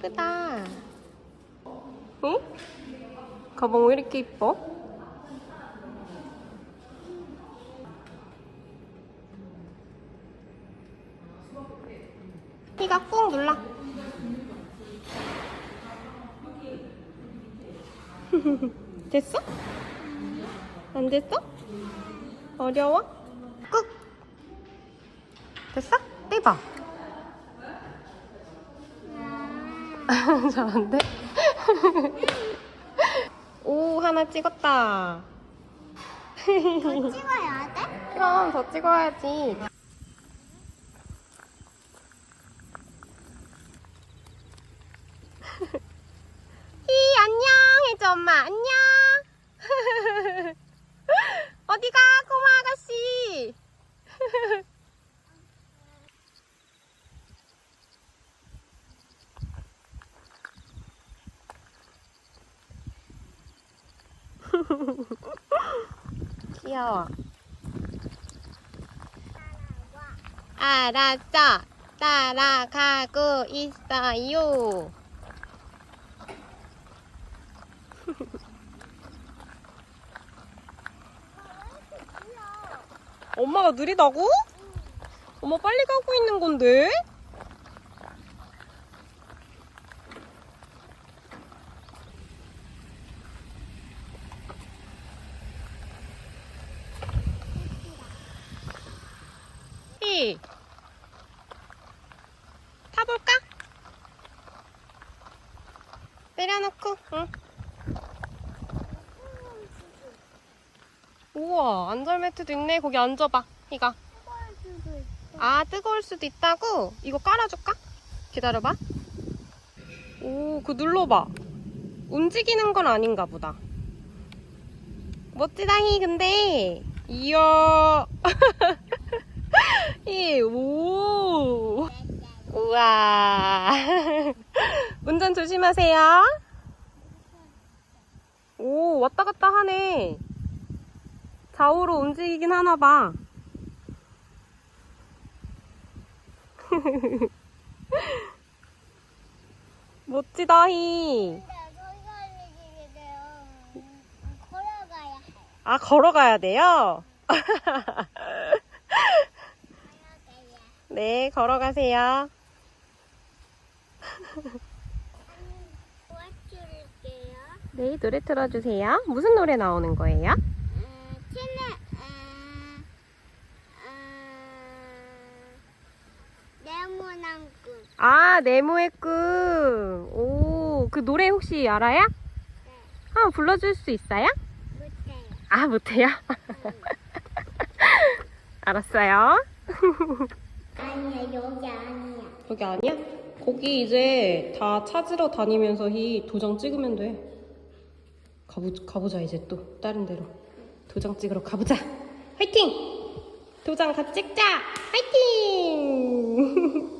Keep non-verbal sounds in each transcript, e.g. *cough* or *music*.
이쁘다. 응? 가방 왜 이렇게 이뻐? 이가 꾹 눌러. *laughs* 됐어? 안 됐어? 어려워? 꾹! 됐어? 떼봐. 잘안 돼? 오, 하나 찍었다. 더 찍어야 돼? *laughs* 그럼 더 찍어야지. *laughs* 히, 안녕! 해줘, 엄마. 안녕! *laughs* 어디가, 꼬마 아가씨? *laughs* 귀여워. 알았어. 따라가고 있어요. 엄마가 느리다고? 엄마 빨리 가고 있는 건데? 히 타볼까? 내려놓고 응. 우와 안절 매트도 있네. 거기 앉아봐. 있어. 아 뜨거울 수도 있다고? 이거 깔아줄까? 기다려봐. 오 그거 눌러봐. 움직이는 건 아닌가 보다. 멋지다히 근데. 이야. *laughs* 이, 오. 우와. *laughs* 운전 조심하세요. 오 왔다 갔다 하네 좌우로 움직이긴 하나 봐 *laughs* 멋지다히. 아, 걸어가야 돼요? *laughs* 네, 걸어가세요. 네, 노래 틀어주세요. 무슨 노래 나오는 거예요? 음, 치는 음, 음, 네모난꾼. 아, 네모의 꿈. 오, 그 노래 혹시 알아요? 네, 한번 불러줄 수 있어요? 못해요. 아, 못해요? *laughs* 알았어요. 아니야, 여기 아니야. 여기 아니야? 거기 이제 다 찾으러 다니면서 이 도장 찍으면 돼. 가보, 가보자 이제 또 다른 데로 도장 찍으러 가보자. 화이팅! 도장 같이 찍자. 화이팅! *laughs*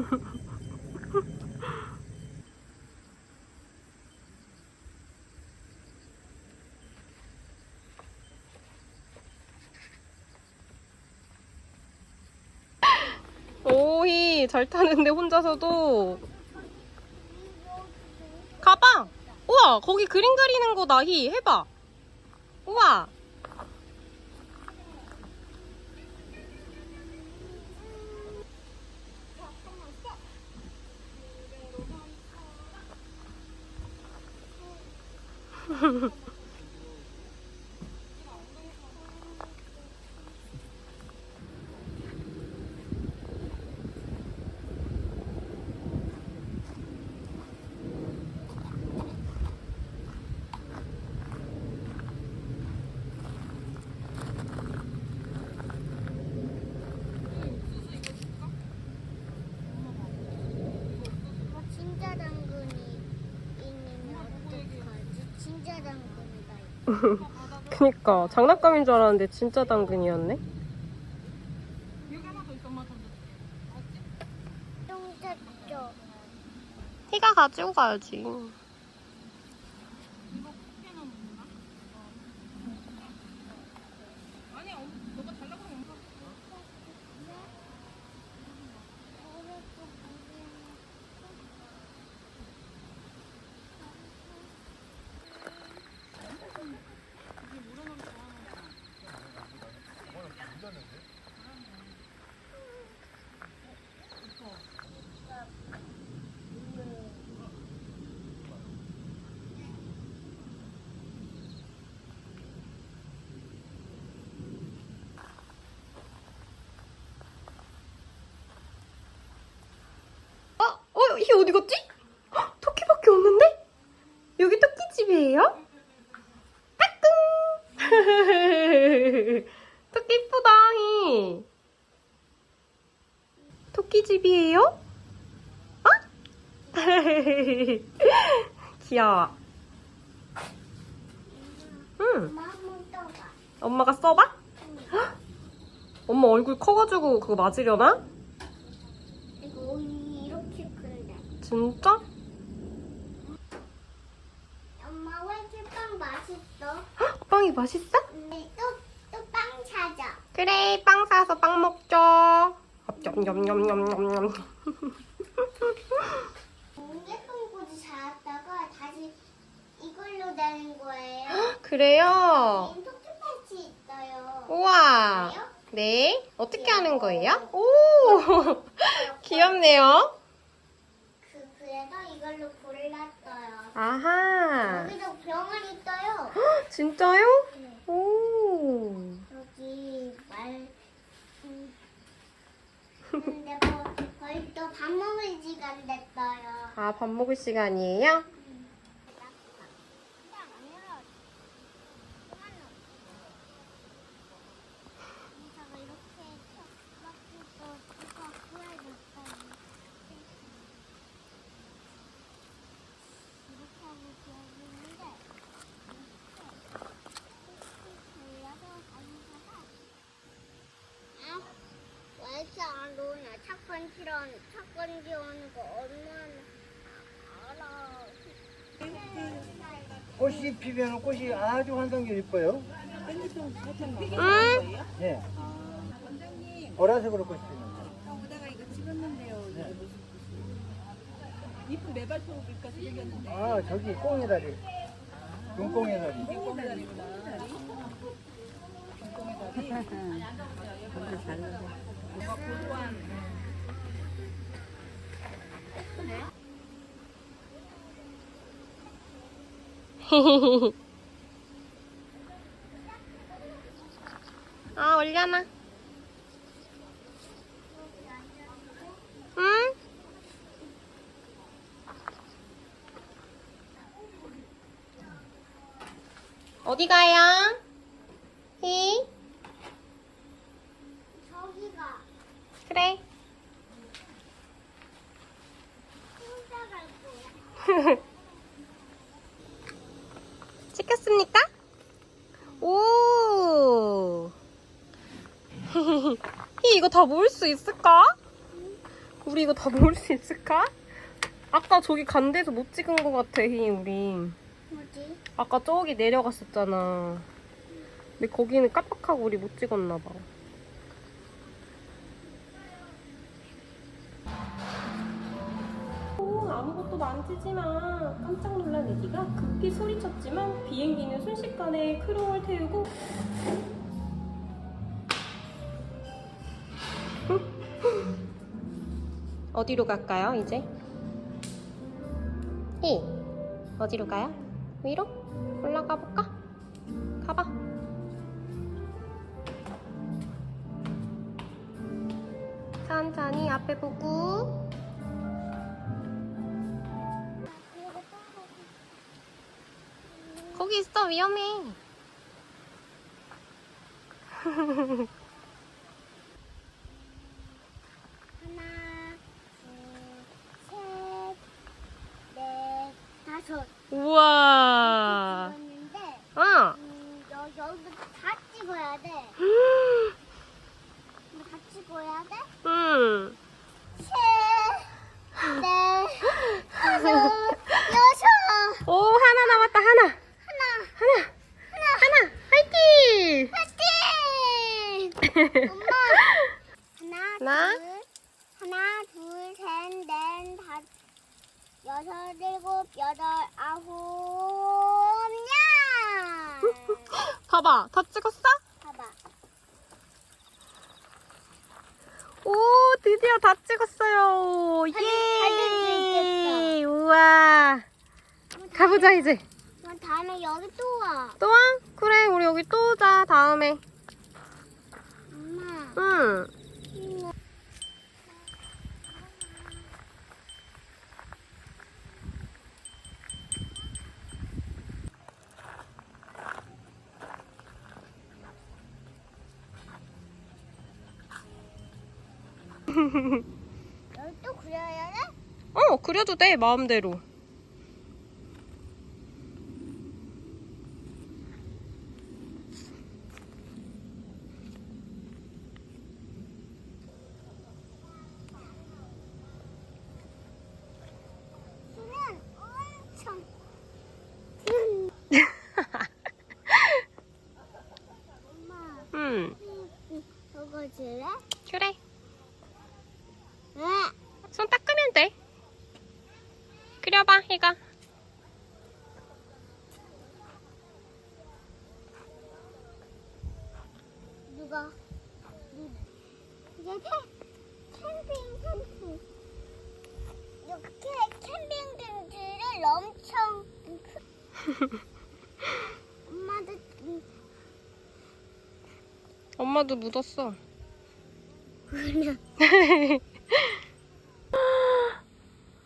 *laughs* 오히 잘 타는데 혼자서도. 가봐 우와 거기 그림 그리는 거다 희 해봐. 우와 어, 진짜 당근이 있는 어떡하지? 진짜 당근이다. 이거. *laughs* 그니까. 장난감인 줄 알았는데 진짜 당근이었네. 똥 희가 가지고 가야지 어? 어? 희 어디 갔지? 헉, 토끼밖에 없는데? 여기 토끼집이에요? 따꿍! *laughs* 토끼 이쁘다, 희. 토끼집이에요? 어? *laughs* 귀여워. 응, 떠봐. 엄마가 써봐? 헉, 엄마 얼굴 커가지고 그거 맞으려나? 이거 이렇게 큰데. 진짜? 엄마 왜 이렇게 빵 맛있어? 헉, 빵이 맛있어? 근데 또또 빵 찾아. 그래 빵 사서 빵 먹자 냠냠냠냠냠냠 예쁜 꽃이 자랐다가 다시 이걸로 되는 거예요. 그래요? 긴 토끼 패치 있어요. 우와 그래요? 네 어떻게 하는 거예요? 오 *laughs* 귀엽네요 그 그래서 이걸로 골랐어요. 아하 여기도 병을 있어요. 헉, 진짜요? 네. 오 여기 말. 음, 근데 뭐, 벌써 밥 먹을 시간 됐어요. 아 밥 먹을 시간이에요? 왜이렇게 안 오냐? 치러는 착건 지오는 거 얼마나 알아. 꽃이 피면 꽃이 아주 환상적으로 이뻐요. 응? 예. 보라색으로 꽃이 피는 거. 오다가 이거 찍었는데요. 네. 이쁜 매발톱일까 생겼는데. 아, 저기 꽁이다리. 눈꽁이다리. 꽁다리구나. *laughs* 아 올려놔 응? 어디 가요? 히? 저기 가 그래 혼자 갈 거야. *laughs* 찍혔습니까? 오. *laughs* 히 이거 다 모을 수 있을까? 우리 이거 다 먹을 수 있을까? 아까 저기 간 데서 못 찍은 것 같아, 희 우리. 뭐지? 아까 저기 내려갔었잖아. 근데 거기는 깜빡하고 우리 못 찍었나 봐. 오, 아무것도 만지지만 소리쳤지만 비행기는 순식간에 크롱을 태우고 어디로 갈까요, 이제? 이 어디로 가요? 위로? 올라가 볼까? 가봐. 천천히 앞에 보고. 거기 있어 위험해. 하나, 둘, 셋, 넷, 다섯. 우와. 찍었는데 어. 음, 여, 여기부터 다 찍어야 돼. 이거 다 찍어야 돼. 응. 셋, 넷, 다섯, 여섯. 오 하나 남았다 하나. 하나, 하나. 하나. 화이팅! 파이팅! 엄마. 하나, 하나. 둘, 하나, 둘, 셋, 넷, 다섯, 여섯, 일곱, 여덟, 아홉, 야! 봐봐 다 찍었어? 봐봐. 오 드디어 다 찍었어요. 사진- 예. 우와. 가보자 이제. 나 다음에 여기 또 와. 또 와? 그래 우리 여기 또 오자 다음에. 엄마. 응. 여기 또 그려야 돼? 어 그려도 돼 마음대로. 수는 엄청. 엄마, 응. 저거 줄래? 그래. 왜? 손 닦으면 돼. 그려봐 이거. 누가? 누- 이게 캠, 캠핑 캠핑. 이렇게 캠핑 등지를 엄청 크- 엄마도 음, 엄마도 묻었어. 그냥 *laughs*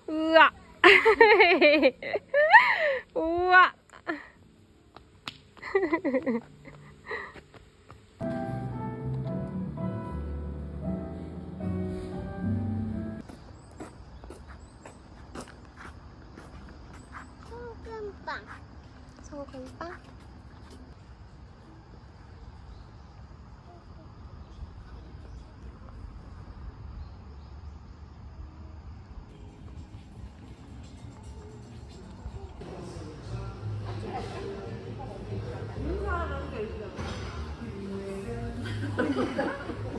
우와. *laughs* 우와. *laughs* 何?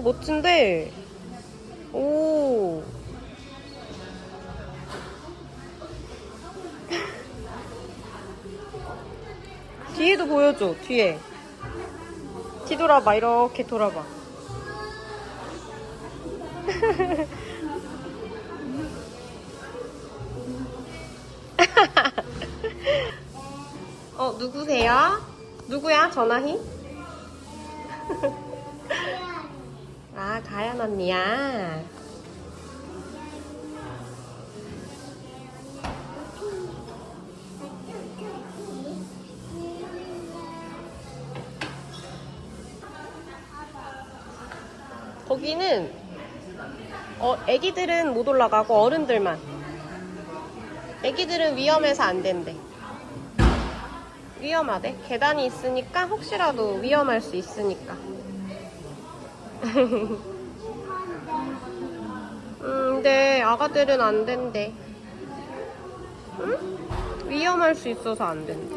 오, 멋진데? 오. *laughs* 뒤에도 보여줘, 뒤에. 뒤돌아봐, 이렇게 돌아봐. *laughs* 어, 누구세요? 누구야, 전화희? *laughs* 아, 가연 언니야. 거기는 어, 애기들은 못 올라가고 어른들만. 애기들은 위험해서 안 된대. 위험하대. 계단이 있으니까 혹시라도 위험할 수 있으니까. *laughs* 음, 근데 아가들은 안 된대. 응? 위험할 수 있어서 안 된대.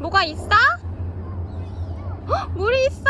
뭐가 있어? 헉, 물이 있어?